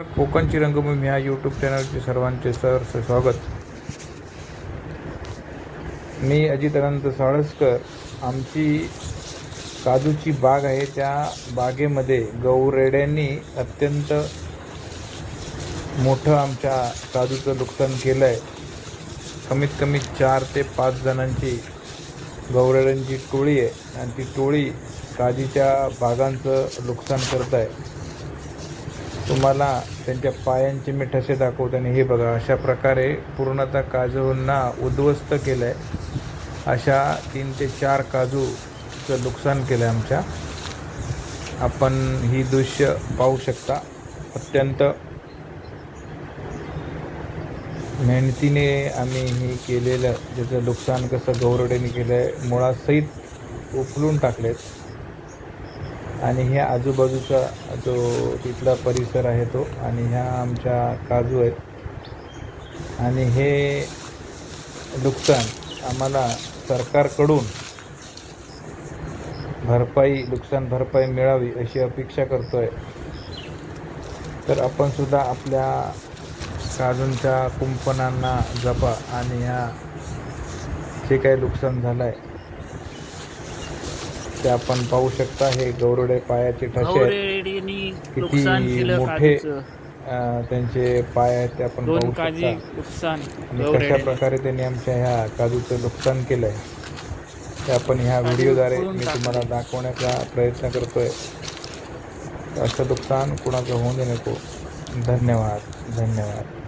कोकणची रंगभूमी ह्या यूट्यूब चॅनलचे सर्वांचे सर स्वागत. मी अजित अनंत साळसकर. आमची काजूची बाग आहे त्या बागेमध्ये गौरेड्यांनी अत्यंत मोठं आमच्या काजूचं नुकसान केलं आहे कमीत कमी चार ते पाच जणांची गौरेड्यांची टोळी आहे आणि ती टोळी काजूच्या बागांचं नुकसान करत आहे तुम्हाला त्यांच्या पायांचे मी ठसे दाखवतो आणि हे बघा अशा प्रकारे पूर्णतः काजूंना उद्ध्वस्त केलं आहे अशा तीन ते चार काजूचं नुकसान केलं आहे आमच्या. आपण ही दृश्य पाहू शकता. अत्यंत मेहनतीने आम्ही हे केलेलं ज्याचं नुकसान कसं गौरडेने केलं आहे मुळासहित उचलून टाकलेत. आणि ह्या आजूबाजूचा जो तिथला परिसर आहे तो आणि ह्या आमच्या काजू आहेत. आणि हे नुकसान आम्हाला सरकारकडून भरपाई नुकसान भरपाई मिळावी अशी अपेक्षा करतो आहे तर आपणसुद्धा आपल्या काजूंच्या कुंपणांना जपा आणि ह्या जे काही नुकसान झालं आहे ते आपण पाहू शकता हे गौरडे पायाचे ठसे किती मोठे त्यांचे पाय आहेत ते आपण पाहू शकता. आणि कशा प्रकारे त्यांनी आमच्या ह्या काजूचं नुकसान केलं आहे ते आपण ह्या व्हिडिओद्वारे मी. तुम्हाला दाखवण्याचा प्रयत्न करतोय. असं नुकसान कुणाचं होऊ दे नको. धन्यवाद धन्यवाद.